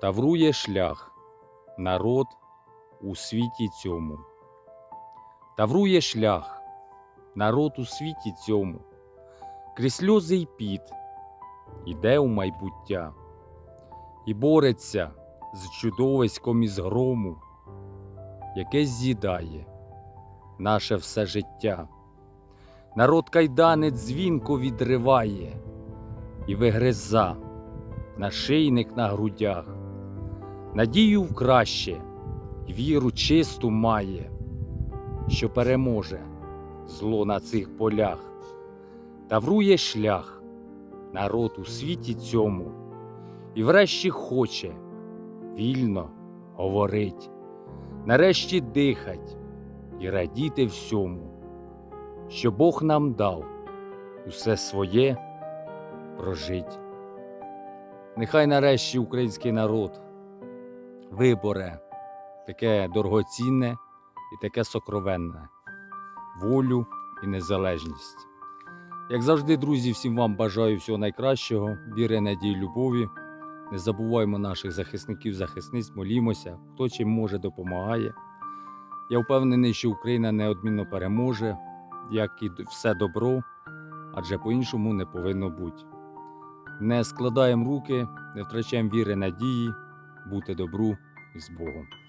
Таврує шлях, народ у світі цьому. Таврує шлях, народ у світі цьому. Крізь сльози й піт іде у майбуття і бореться з чудовиськом із грому, яке з'їдає наше все життя. Народ кайданець дзвінко відриває і вигриза нашийник на грудях, надію в краще, віру чисту має, що переможе зло на цих полях, таврує шлях народ у світі цьому, і врешті хоче вільно говорить, нарешті дихать і радіти всьому, що Бог нам дав усе своє прожить. Нехай нарешті український народ виборе таке дорогоцінне і таке сокровенне волю і незалежність. Як завжди, друзі, всім вам бажаю всього найкращого, віри, надії, любові. Не забуваємо наших захисників, захисниць, молімося, хто чим може допомагає. Я впевнений, що Україна неодмінно переможе, як і все добро, адже по-іншому не повинно бути. Не складаємо руки, не втрачаємо віри, надії, бути добру з Богом.